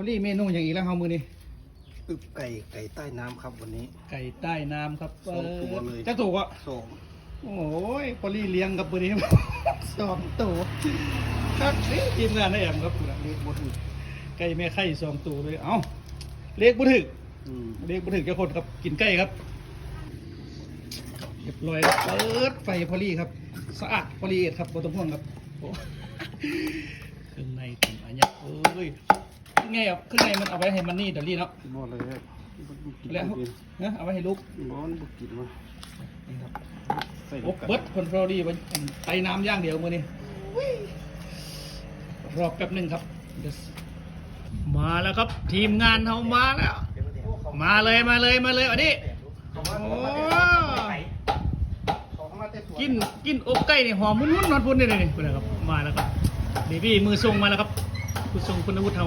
อลี่เมนูอย่างอีกแล้วเฮามือนี่อึบไก่ไก่ใต้น้ำครับวันนี้ ไก่ใต้น้ำครับสองตัวเลย จะถูกอะสองโอ้ยพอลี่เลี้ยงกับมือนี้ สองตัวครับนี่ทีมงานได้แอมครับเล็กบดอีกไก่แม่ไข่สองตัวเลยเอ้าเล็กบุถึกอืมเล็กบุถึกเจ้าคนครับกินไก่ครับเรียบร้อยแล้วเปิดไฟพอลี่ครับ สะอาดพอลี่ครับบนต้นพ่วงครับโอ้ เครื่องในถึงอันเนี้ยเอ้ย เครื่องในอะเครื่องในมันเอาไว้ให้มันนี่เดี๋ยวรีเนาะบอเลยครับกินแล้วบ่กินนะเอาไว้ให้ลูกบอนบุกินมานี่ครับใส่โอ้ลูกกันเบิร์ดคนโปรดีวันไตน้ำย่างเดียวมือนี่รอบแป๊บหนึ่งครับมาแล้วครับ ทีมงานเขามาแล้ว มาเลยมาเลยมาเลยอันนี้โอ้กินกินอบไก่นี่หอมมุ้นๆนอนพุ่นนี่เลยนี่คุณนะครับมาแล้วครับเบบี้มือทรงมาแล้วครับคุณทรงคุณอาวุธเฮา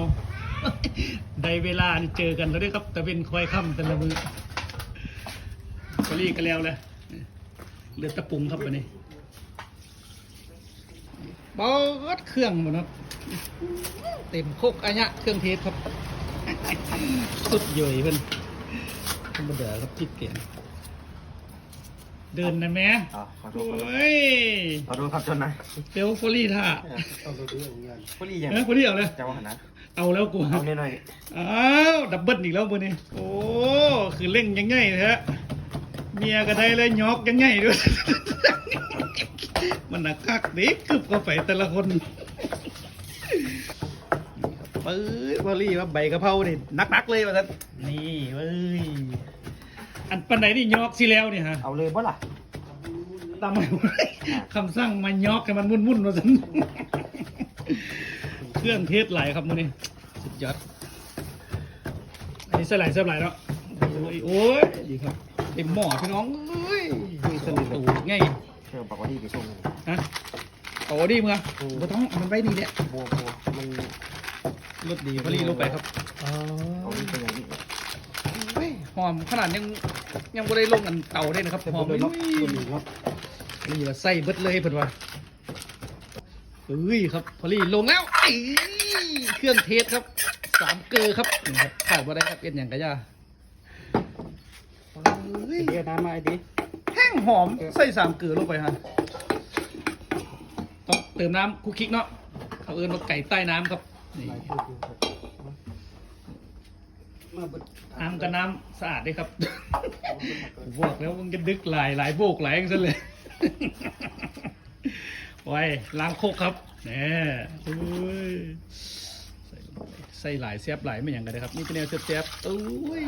ได้เวลานี่เจอกันแล้วด้วยครับ แต่เป็นคอยค่ำแต่ละมือพอลี่กันแล้วเลยเลือดตะปุงครับวันนี้เบาดเครื่องหมดครับเต็มโคกอันเนี้ยเครื่องเทสครับ สุดย่อยเพิ่นธรรมดาครับจิตเตียนเดินนะแม่อะขอโทโอ้ษยขอโทษครับจนนะเปลวฟอรี่ท่าเอาตัวเรื่องงานพอดียังเอ้ยฟอรี่เอาเลยจะว่าหนะ เอาแล้วกูเอาหน่อยอ้าวดับเบิลอีกแล้วมือนี้โอ้คือเร่งยังไงแท้เมียก็ได้เลยยอกยังไงด้วยมันหนักคักดิกึบเข้าไปแต่ละคนปื้ดวอรี่ว่าใบกะเพรานี่นักๆเลยว่าท่านนี่เว้ยอันปันไหนนี่ยอกสิแล้วเนี่ยฮะๆเอาเลยบ่ล่ะตามมาคำสั่งมายอกให้มันมุ่นๆว่าท่าน เครื่องเทศหลายครับมือนี้สุดยอดอันนี้เส้นไหลเส้นไหลแล้วโอ้ยโอ้ยดีครับเต็มหม้อพี่น้องเอ้ยสนุกตูดไงเชื่อบอกว่าดีไปส่งฮะโอ้ดีมึงอะอืมบ่ต้องเอามันไว้ดีเนี่ยบัวบัวมันรถดีพอดีลงไปครับเอาดีไปอย่างนี้เฮ้ยหอมขนาดยังยังบ่ได้ลงกันเตาได้นะครับแต่หผอมมเลยเลเนาะยคนหนึ่งเนาะนี่ว่าใส่เบิดเลยเพิ่นว่า เฮ้ยครับพอดีลงแล้วไอ้เครื่องเทศครับสามเกลือครับนี่ครับขาดบ่ได้ครับเอ็นอย่างกะยาเฮ้ยเดี๋ยวน้ำมาไอ้ดิแห้งหอมใส่สามเกลือลงไปฮะต้องเติมน้ำคุกคิกเนาะเขาเอิ้นว่าไก่ใต้น้ำครับนี่มาเบิดน้ำกับน้ำสะอาดด้วยครับบอกแล้วมึงจะดึกหลายหลายโบกหลายอย่างซะเลย ไว้ล้างโคกครับเนี่ยโอ้ยใส่ลงไปใส่หลายแซบหลายไม่อย่างกันเลยครับนี่เป็นแนวแซบๆโอ้ย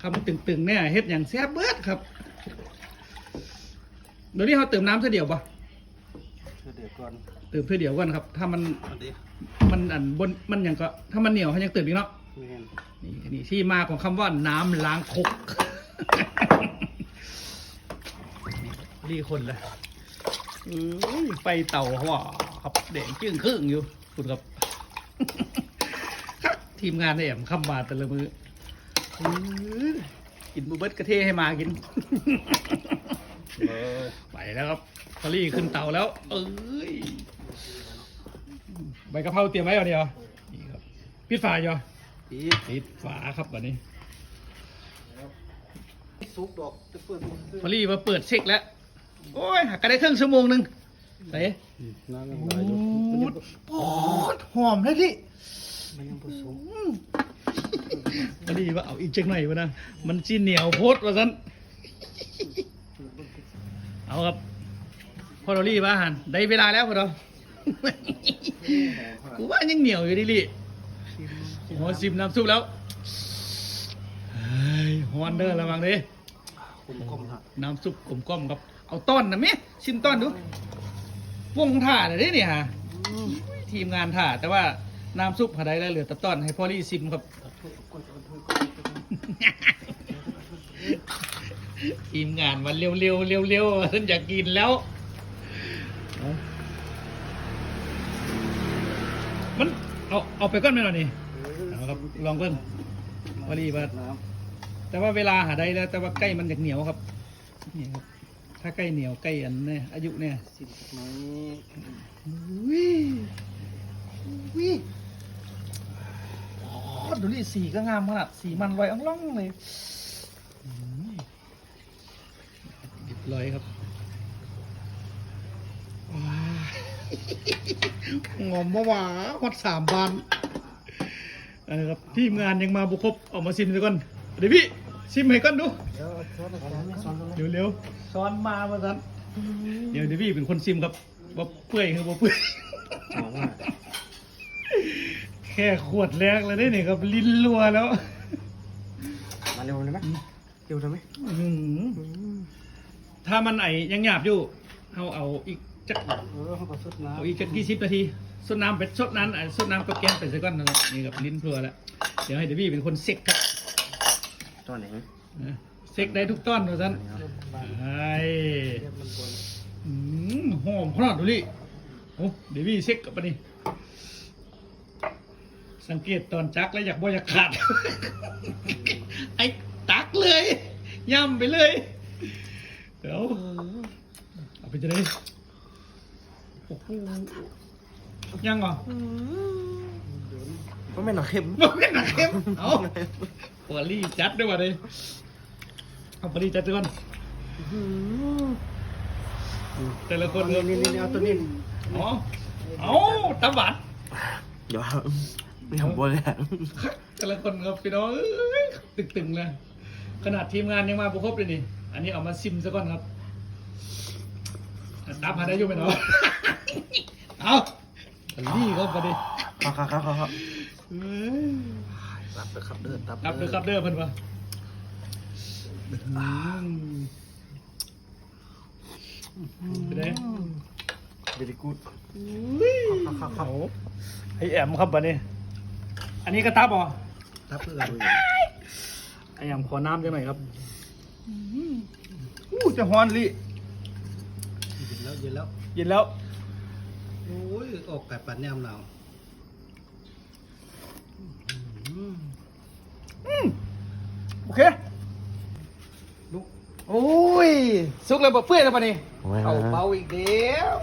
คำตึงๆเนี่ยเฮ็ดอย่างแซบเบิดครับเดี๋ยวนี้เขาเติมน้ำเท่าเดียวปะเดี๋ยวก่อนเติมเท่าเดียวกันครับ ถ้ามันเอาดิมันอันบนมันอย่างก็ ถ้ามันเหนียวเขายังเติมอีกเนาะแม่นนี่อันนี้ที่มาของคำว่าน้ำล้างคกรีคนเลยอุ้ย ไฟเต่าเขาว่าครับเด่งจึ้งครึ่งอยู่คุณครับครับทีมงานได้แอมคำมาแต่ละมืออื้อกินบูเบิร์ตกระเทให้มากินเออไปแล้วครับพอลี่ขึ้นเตาแล้ว เอ้ยใบกะเพราเตรียมไว้ก่อนเดียวนี่ครับปิดฝาอยู่อีปิดฝาครับวันนี้ซุปดอกจะเปิดพอลี่มาเปิดเช็คแล้ว โอ้ยหักกันได้ครึ่งชั่วโมงหนึ่งไหนน้ำยังโอ้ไหลอยู่โหหอมเลยที่มันยังผสมพอลี่ว่าเอาอีกจังหน่อยวะนะมันจีเหนียวโพดว่าสันเอาครับพอเราลี่ว่าหันได้เวลาแล้วพอเรากูว่ายังเหนียวอยู่ดิลี่หัวซิมน้ำซุปแล้วเฮ้ยฮอนเดอร์ระวังดิผมก้มหักน้ำซุปกลมกล่อมครับ เอาต้อนนะเมชิมต้อนดูวงถ่าเลยด้เนี่ยฮะทีมงานถ่าแต่ว่าน้ำซุปหาได้แล้วเหลือแต่ต้อนให้พ่อรี่ซิมครับ ทีมงานวันเร็วเร็วเร็วเร็วๆฉันอยากกินแล้ว มันเอาเอาไปก้อนไหมล่ะนี่เอาครับลองเพิ่งพอดีว่าแต่ว่าเวลาหาได้แล้ว แต่ว่าใกล้มันอยากเหนียวครับนี่ครับ ถ้าใกล้เหนียวใกล้อันเนี่ยอายุเนี่ยสิบสักไหมวิวิดดูดิสีก็งามขนาดสีมันลอยอ่องล่องเลยอืมเรียบร้อยครับว้างอมมาหวาฮอดสามบานอันนี้ครับทีมงานยังมาบุครบออกมาซิมซะก่อนเดี๋ยวพี่ซิมให้ก่อนดู เดี๋ยวเร็วเร็วซ้อนมามาสันเดี๋ยวเดี๋ยวพี่เป็นคนซิมครับว่าเปื่อยคือว่าเปื่อยแค่ขวดแรกเลยได้เนี่ยครับลิ้นรัวแล้ว มาเร็วเลยไหมเร็วได้ไหมถ้ามันไอยังหยาบอยู่เอาเอาอีกจักเอาก็สดเอาอีกจักยี่สิบนาทีสดน้ำไปสดน้ำสดน้ำกับแกงไปซะก่อนนะครับนี่ครับลิ้นพลัวแล้วเดี๋ยวให้เดยวพี่เป็นคนเซ็กครับตัวไหนนะ เซ็กได้ทุกต้อนนะท่านไอ้เรียบมันบนอืมหอมขนาดดูดิโอ้เดยวพี่เซ็กกับปะนี่สังเกตตอนจักแล้วอยากบ่อยากขาด ไอ้ตักเลย ย่ำไปเลย เดี๋ยวเอาไปจะได้โอ้โหยังเหรอก็ไม่หนักเข้มมันเป็นหนักเข้มเอาปอลี่จัดด้วยวะเลย เอาปอลี่จัดด้วยก่อนแต่ละคนนี่นี่นี่เอาตัวนี้อ๋อเอาตำบัดเดี๋ยวไม่ทำบนเลยแต่ละคนครับพี่น้องเอ้ยตึงๆเลยขนาดทีมงานยังมาบุครบเลยนี่ อันนี้เอามาซิมซะก่อนครับตับหาได้อยู่ไหมเนาะเอาปอลี่ครับปอลี่ครับครับครับครับเอ้ยตับเลยครับเด้อตับครับเด้อครับเด้อเพิ่นว่า ไปเด้เดลิกูดครับครับครับไอแอมครับบัดนี้ อันนี้กระตับเหรอตับเพื่อไอแอมขอน้ำจังหน่อยครับอู้จะฮ้อนลิเย็นแล้วเย็นแล้วเย็นแล้วโอ้ยออกไก่ปัดแนมหนาวอืมโอเคลุก โอ้ยสุกเลยบ่เปื่อยแล้วบัดนี้เอาเบาอีกเดียว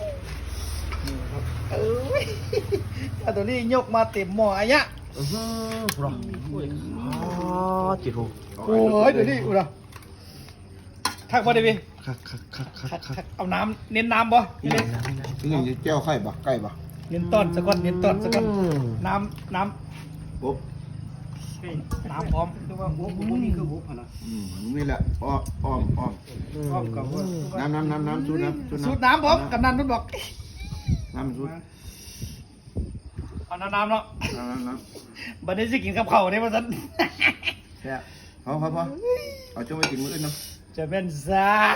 นี่ครับเอ้ยถ้าตัวนี้ยกมาเต็มหม้ออะยะอือหือพร้อมอ๋อจิตหูโอ้ยเดี๋ยวนี้อุระทักบ่ได้พี่คักคักคักคักทักคักทักเอาน้ำเน้นน้ำบ่นี่เลยนี่ยังจะแก้วไข่ปะไก่ปะเน้นต้อนสักก้อนเน้นต้อนสักก้อนน้ำน้ปุ๊บำนี่น้ำพร้อมคือว่าหัวผมนี่คือหัวพนะอืมนี่แหละอ้อมอ้อมอ้อมพร้อมกับว่าน้ำน้ำน้ำน้ำสูดน้ำสูตรน้ำพร้อมกำนันมันบอกน้ำสูดเอาน้ำน้ำเนาะน้ำน้ำน้บัดนี้สิกินกับข้าวได้ป่ะสันำแค่พอพอพอเอาจงไปกินมื้ออื่นเนาะจะเป็นซาด